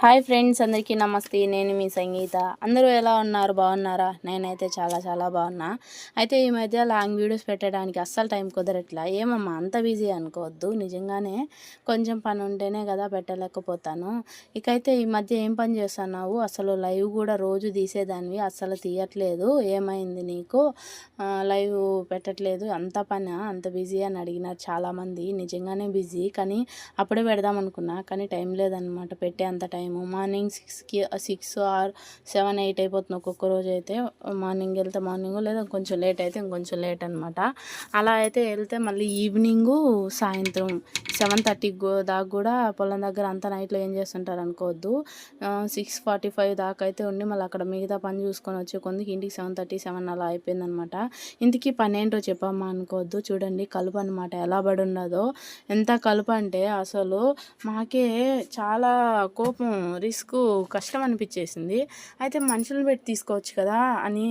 Hi friends అందరికీ నమస్తే. నేను మీ సంగీత. అందరూ ఎలా ఉన్నారు? బాగున్నారా? నేనైతే చాలా చాలా బాగున్నా. అయితే ఈ మధ్య లాంగ్ వీడియోస్ పెట్టడానికి అస్సలు టైం కుదరట్లా. ఏమమ్మా అంత బిజీ అనుకోవద్దు. నిజంగానే కొంచెం పని ఉంటేనే కదా పెట్టలేకపోతాను. ఇకైతే ఈ మధ్య ఏం పని చేస్తున్నావు? అసలు లైవ్ కూడా రోజు తీసేదానివి అస్సలు తీయట్లేదు. ఏమైంది నీకు? లైవ్ పెట్టట్లేదు. అంత పని? అంత బిజీ అని అడిగినారు చాలామంది. నిజంగానే బిజీ. కానీ అప్పుడే పెడదాం అనుకున్నా. కానీ టైం లేదనమాట పెట్టే అంత టైం టైము. మార్నింగ్ సిక్స్కి సిక్స్ ఆర్ సెవెన్ ఎయిట్ అయిపోతుంది ఒక్కొక్క రోజు అయితే. మార్నింగ్ వెళ్తే మార్నింగ్ లేదా కొంచెం లేట్ అయితే ఇంకొంచెం లేట్ అనమాట అలా అయితే వెళ్తే మళ్ళీ ఈవినింగు సాయంత్రం సెవెన్ థర్టీ దాకా కూడా పొలం దగ్గర అంతా నైట్లో ఏం చేస్తుంటారు అనుకోవద్దు. సిక్స్ ఫార్టీ ఫైవ్ దాకా అయితే ఉండి మళ్ళీ అక్కడ మిగతా పని చూసుకొని వచ్చే కొంది ఇంటికి సెవెన్ థర్టీ సెవెన్ అలా అయిపోయిందనమాట ఇంటికి పని ఏంటో చెప్పమ్మా అనుకోవద్దు. చూడండి కలుపు అనమాట ఎలా పడి ఉన్నదో. ఎంత కలుపు అంటే అసలు మాకే చాలా కోపం రిస్క్ కష్టం అనిపించేసింది. అయితే మనుషులను పెట్టి తీసుకోవచ్చు కదా అని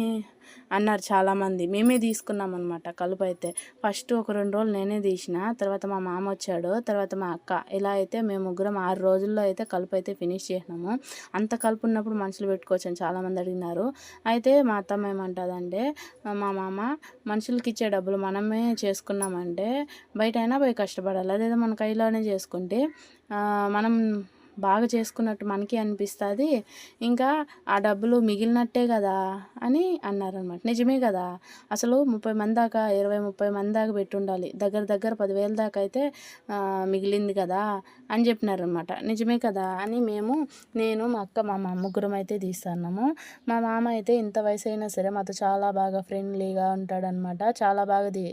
అన్నారు చాలామంది. మేమే తీసుకున్నాం అనమాట కలుపు అయితే. ఫస్ట్ ఒక రెండు రోజులు నేనే తీసిన. తర్వాత మా మామ వచ్చాడు. తర్వాత మా అక్క. ఇలా అయితే మేము ముగ్గురం ఆరు రోజుల్లో అయితే కలుపు అయితే ఫినిష్ చేసినాము. అంత కలుపు ఉన్నప్పుడు మనుషులు పెట్టుకోవచ్చు అని చాలామంది అడిగినారు. అయితే మా అత్తమ్మ ఏమంటుందంటే మా మామ మనుషులకి ఇచ్చే డబ్బులు మనమే చేసుకున్నామంటే బయట అయినా పోయి కష్టపడాలి. అదేదో మన కైలోనే చేసుకుంటే మనం బాగా చేసుకున్నట్టు మనకి అనిపిస్తుంది. ఇంకా ఆ డబ్బులు మిగిలినట్టే కదా అని అన్నారనమాట. నిజమే కదా. అసలు ముప్పై మంది దాకా ఇరవై ముప్పై మంది దాకా పెట్టుండాలి. దగ్గర దగ్గర పదివేల దాకా అయితే మిగిలింది కదా అని చెప్పినారనమాట. నిజమే కదా అని మేము నేను మా అక్క మా మామ ముగ్గురం అయితే తీస్తున్నాము. మా మామ అయితే ఇంత వయసు అయినా సరే మాతో చాలా బాగా ఫ్రెండ్లీగా ఉంటాడనమాట. చాలా బాగా తీ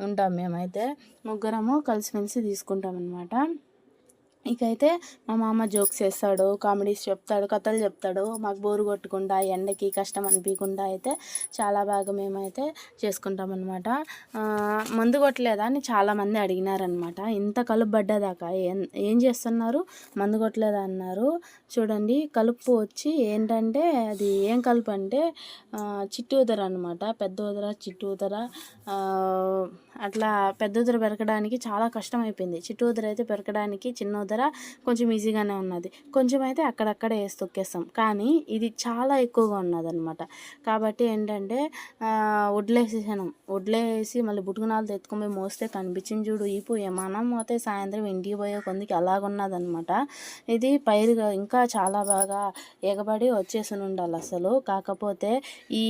ఉంటాం మేమైతే ముగ్గురము కలిసిమెలిసి తీసుకుంటాం అనమాట ఇకైతే మా మామ జోక్స్ వేస్తాడు కామెడీస్ చెప్తాడు కథలు చెప్తాడు. మాకు బోరు కొట్టకుండా ఎండకి కష్టం అనిపించకుండా అయితే చాలా బాగా మేమైతే చేసుకుంటాం అనమాట మందు కొట్టలేదా అని చాలామంది అడిగినారనమాట ఇంత కలుపు పడ్డదాకా ఏం ఏం చేస్తున్నారు? మందు కొట్టలేదా అన్నారు. చూడండి కలుపు వచ్చి ఏంటంటే అది ఏం కలుపు అంటే చిట్టు ఉదర అనమాట పెద్ద ఉదర చిట్టు ఉదర. అట్లా పెద్ద ఉదర పెరగడానికి చాలా కష్టం అయిపోయింది. చిట్టు ఉదర అయితే పెరగడానికి చిన్న ఉదర కొంచెం ఈజీగానే ఉన్నది. కొంచెం అయితే అక్కడక్కడ వేసి తొక్కేస్తాం. కానీ ఇది చాలా ఎక్కువగా ఉన్నదనమాట కాబట్టి ఏంటంటే వడ్లేసేసాను వడ్లేసి మళ్ళీ బుట్టుకునాలు ఎత్తుకొని పోయి మోస్తే కనిపించింది చూడు. ఇప్పు మనం పోతే సాయంత్రం ఇంటికి పోయే కొందికి అలాగున్నదన్నమాట. ఇది పైరుగా ఇంకా చాలా బాగా ఎగబడి వచ్చేసి ఉండాలి అసలు. కాకపోతే ఈ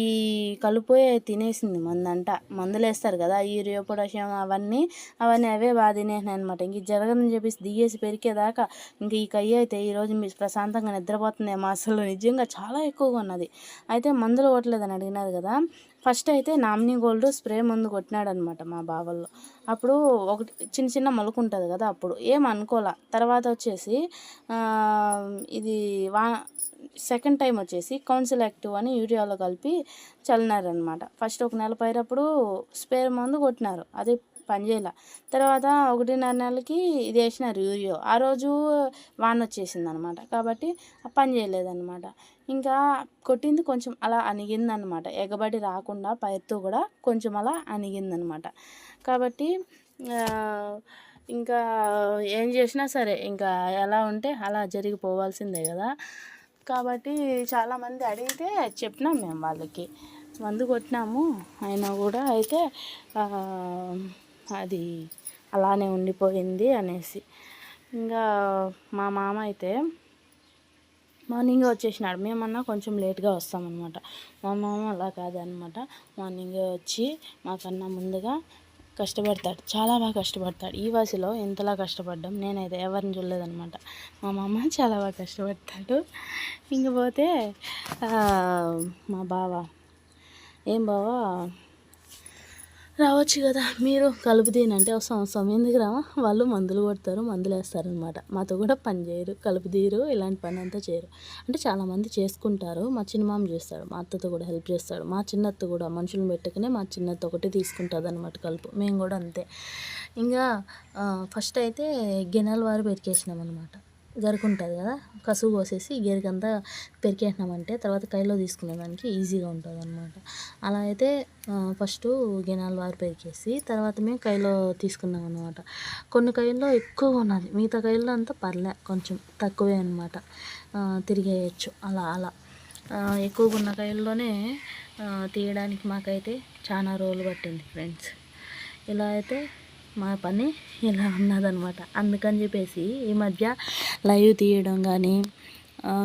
కలుపోయే తినేసింది మందంట. మందులు వేస్తారు కదా యూరియా పొటాషియం అవన్నీ అవన్నీ అవే బాగా తినేసినాయి అనమాట ఇంక జరగదని చెప్పేసి దిగేసి వచ్చేదాకా. ఇంక ఈ కయ్య అయితే ఈరోజు మీరు ప్రశాంతంగా నిద్రపోతుందేమో అసలు. నిజంగా చాలా ఎక్కువగా ఉన్నది. అయితే మందులు కొట్టలేదని అడిగినారు కదా. ఫస్ట్ అయితే నామినీ గోల్డ్ స్ప్రే మందు కొట్టినాడు అనమాట మా బావల్లో అప్పుడు ఒకటి చిన్న చిన్న మొలక ఉంటుంది కదా అప్పుడు. ఏం అనుకోలే. తర్వాత వచ్చేసి ఇది వా సెకండ్ టైం వచ్చేసి కౌన్సిల్ యాక్టివ్ అని యూరియాలో కలిపి చల్లినారనమాట. ఫస్ట్ ఒక నెల పైరప్పుడు స్పేర్ మందు కొట్టినారు. అది పనిచేయాల తర్వాత ఒకటిన్నర నెలకి ఇది వేసినారు యూరియో. ఆ రోజు వాన వచ్చేసింది అనమాట కాబట్టి పని చేయలేదన్నమాట ఇంకా కొట్టింది కొంచెం అలా అనిగిందనమాట ఎగబడి రాకుండా పైరుతో కూడా కొంచెం అలా అనిగిందనమాట కాబట్టి ఇంకా ఏం చేసినా సరే ఇంకా ఎలా ఉంటే అలా జరిగిపోవాల్సిందే కదా. కాబట్టి చాలామంది అడిగితే చెప్పినాం మేము వాళ్ళకి. మందు కొట్టినాము. అయినా కూడా అయితే అది అలానే ఉండిపోయింది అనేసి. ఇంకా మా మామ అయితే మార్నింగ్ వచ్చేసినాడు. మేమన్నా కొంచెం లేట్గా వస్తామన్నమాట. మా మామ అలా కాదనమాట మార్నింగే వచ్చి మాకన్నా ముందుగా కష్టపడతాడు. చాలా బాగా కష్టపడతాడు. ఈ వయసులో ఎంతలా కష్టపడ్డాం నేనైతే ఎవరిని చూడలేదనమాట మా మామ చాలా బాగా కష్టపడతాడు. ఇంకపోతే మా బావ ఏం బావా రావచ్చు కదా. మీరు కలుపు తీయనంటే ఒక సంవత్సరం ఎందుకు రావా? వాళ్ళు మందులు కొడతారు మందులు వేస్తారనమాట మాతో కూడా పని చేయరు కలుపు తీయరు ఇలాంటి పని అంతా చేయరు. అంటే చాలామంది చేసుకుంటారు మా చిన్నమామ చేస్తాడు మా అత్తతో కూడా హెల్ప్ చేస్తాడు. మా చిన్నత్త కూడా మనుషులను పెట్టుకునే మా చిన్నత్త ఒకటి తీసుకుంటుంది అనమాట కలుపు. మేము కూడా అంతే. ఇంకా ఫస్ట్ అయితే గెనాల వారు పెరికేసినాం అనమాట ఉంటుంది కదా? కసువు కోసేసి గరికంతా పెరికేసినామంటే తర్వాత కైలో తీసుకునే దానికి ఈజీగా ఉంటుంది అనమాట అలా అయితే ఫస్ట్ గినాలు వారు పెరికేసి తర్వాత మేము కైలో తీసుకున్నాం అనమాట కొన్ని కైల్లో ఎక్కువగా ఉన్నది. మిగతా కైల్లో అంతా పర్లే కొంచెం తక్కువే అనమాట తిరిగేయచ్చు. అలా అలా. ఎక్కువగా ఉన్న కైల్లోనే తీయడానికి మాకైతే చాలా రోజులు పట్టింది ఫ్రెండ్స్. ఇలా అయితే మా పని ఇలా ఉన్నదనమాట అందుకని చెప్పేసి ఈ మధ్య లైవ్ తీయడం కానీ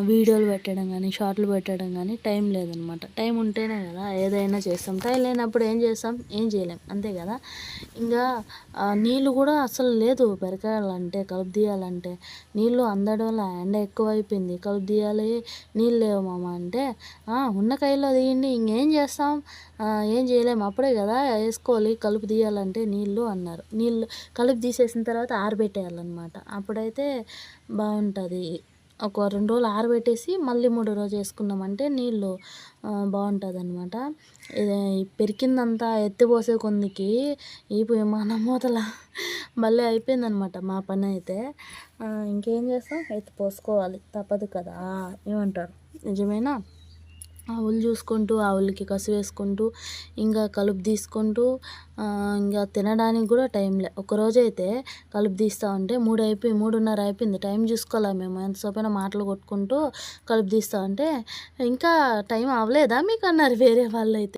వీడియోలు పెట్టడం కానీ షార్ట్లు పెట్టడం కానీ టైం లేదనమాట. టైం ఉంటేనే కదా ఏదైనా చేస్తాం. టైం లేనప్పుడు ఏం చేస్తాం? ఏం చేయలేం. అంతే కదా? ఇంకా నీళ్ళు కూడా అసలు లేదు. పెరకాలంటే కలుపు తీయాలంటే నీళ్ళు అందడం వల్ల ఎండ ఎక్కువ అయిపోయింది కలుపు తీయాలి నీళ్ళు లేవు మామ అంటే ఉన్న కైలో తీయండి. ఇంకేం చేస్తాం? ఏం చేయలేం. అప్పుడే కదా వేసుకోవాలి. కలుపు తీయాలంటే నీళ్ళు అన్నారు. నీళ్ళు కలుపు తీసేసిన తర్వాత ఆరబెట్టేయాలన్నమాట. అప్పుడైతే బాగుంటుంది. ఒక రెండు రోజులు ఆరబెట్టేసి మళ్ళీ మూడో రోజు వేసుకున్నామంటే నీళ్ళు బాగుంటుంది అనమాట పెరికిందంతా ఎత్తిపోసే కొందికి ఈ విమానం మూతల మళ్ళీ అయిపోయిందనమాట మా పని అయితే. ఇంకేం చేస్తాం? ఎత్తి పోసుకోవాలి. తప్పదు కదా. ఏమంటారు? నిజమేనా? ఆవులు చూసుకుంటూ ఆవులకి కసు వేసుకుంటూ ఇంకా కలుపు తీసుకుంటూ ఇంకా తినడానికి కూడా టైం లే. ఒకరోజు అయితే కలుపు తీస్తా ఉంటే మూడు అయిపోయి మూడున్నర అయిపోయింది. టైం చూసుకోలే మేము? ఎంతసేపైనా మాటలు కొట్టుకుంటూ కలుపు తీస్తా ఉంటే ఇంకా టైం అవ్వలేదా మీకు అన్నారు వేరే వాళ్ళు అయితే